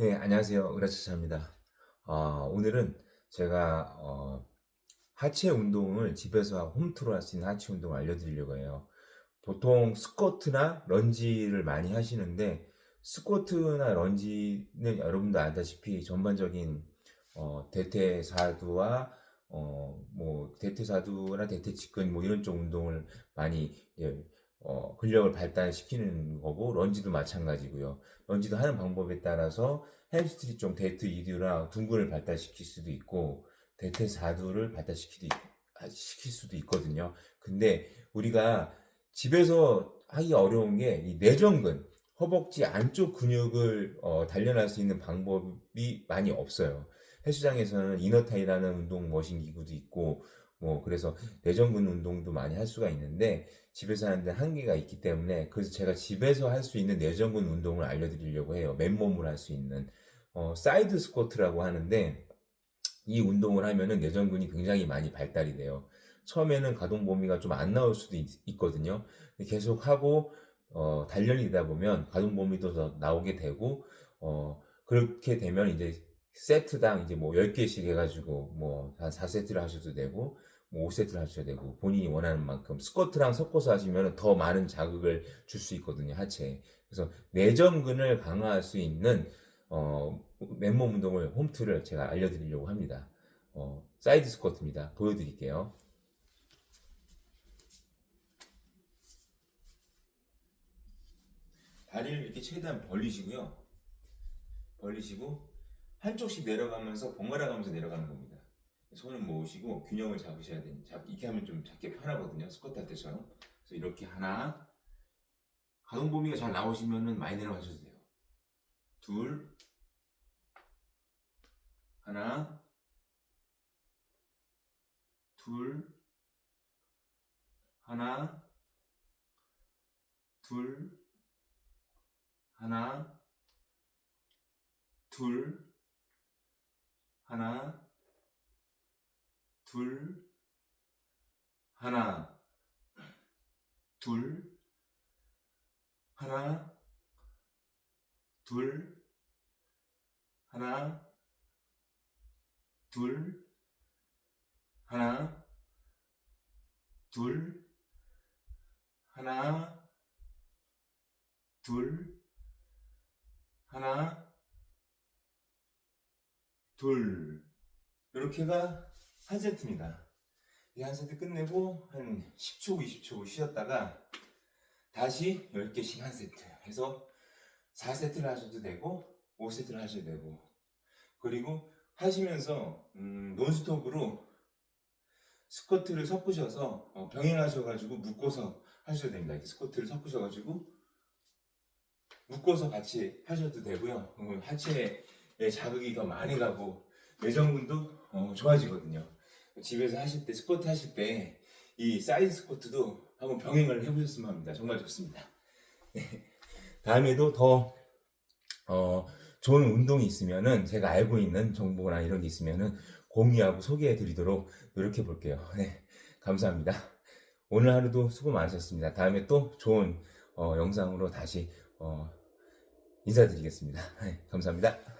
네, 안녕하세요. 으라차차입니다. 아, 오늘은 제가 어, 하체 운동을 집에서 홈트로 할 수 있는 하체 운동을 알려드리려고 해요. 보통 스쿼트나 런지를 많이 하시는데 스쿼트나 런지는 여러분도 알다시피 전반적인 어, 대퇴사두와 어, 뭐 대퇴사두나 대퇴직근 뭐 이런 쪽 운동을 많이 예, 어, 근력을 발달시키는 거고 런지도 마찬가지고요. 런지도 하는 방법에 따라서 햄스트링 쪽 대퇴 이두나 둥근을 발달시킬 수도 있고 대퇴 사두를 발달시킬 시킬 수도 있거든요. 근데 우리가 집에서 하기 어려운 게 이 내전근, 허벅지 안쪽 근육을 어, 단련할 수 있는 방법이 많이 없어요. 헬스장에서는 이너타이라는 운동 머신 기구도 있고 뭐 그래서 내전근 운동도 많이 할 수가 있는데 집에서 하는데 한계가 있기 때문에 그래서 제가 집에서 할 수 있는 내전근 운동을 알려드리려고 해요. 맨몸으로 할 수 있는 어, 사이드 스쿼트라고 하는데 이 운동을 하면은 내전근이 굉장히 많이 발달이 돼요. 처음에는 가동 범위가 좀 안 나올 수도 있, 거든요 계속 하고 어, 단련이 되다 보면 가동 범위도 더 나오게 되고 어, 그렇게 되면 이제 세트당 이제 뭐 10개씩 해가지고 뭐 한 4세트를 하셔도 되고 뭐 5세트를 하셔도 되고 본인이 원하는 만큼 스쿼트랑 섞어서 하시면 더 많은 자극을 줄 수 있거든요 하체에 그래서 내전근을 강화할 수 있는 어, 맨몸 운동을 홈트를 제가 알려드리려고 합니다. 어, 사이드 스쿼트입니다. 보여드릴게요. 다리를 이렇게 최대한 벌리시고요. 벌리시고 한쪽씩 내려가면서 번갈아 가면서 내려가는 겁니다. 손을 모으시고 균형을 잡으셔야 돼요. 잡, 이렇게 하면 좀 잡기 편하거든요. 스쿼트 할 때처럼. 그래서 이렇게 하나, 가동 범위가 잘 나오시면은 많이 내려가셔도 돼요. 둘, 하나, 둘, 하나, 둘, 하나, 둘, 하나, 둘, 하나, 둘, 하나, 둘, 하나, 둘, 하나, 둘, 하나, 둘, 하나, 둘. 이렇게가 한 세트입니다. 이 한 세트 끝내고 한 10초, 20초 쉬었다가 다시 10개씩 한 세트 해서 4세트를 하셔도 되고 5세트를 하셔도 되고 그리고 하시면서 음, 논스톱으로 스쿼트를 섞으셔서 어, 병행하셔가지고 묶어서 하셔도 됩니다. 이렇게 스쿼트를 섞으셔가지고 묶어서 같이 하셔도 되고요. 그러면 하체 에 자극이 더 많이 가고 내전근도 어, 좋아지거든요. 집에서 하실 때 스쿼트 하실 때 이 사이드 스쿼트도 한번 병행을 해보셨으면 합니다. 정말 좋습니다. 네. 다음에도 더 어, 좋은 운동이 있으면은 제가 알고 있는 정보나 이런 게 있으면은 공유하고 소개해 드리도록 노력해 볼게요. 네, 감사합니다. 오늘 하루도 수고 많으셨습니다. 다음에 또 좋은 어, 영상으로 다시 어, 인사드리겠습니다. 네, 감사합니다.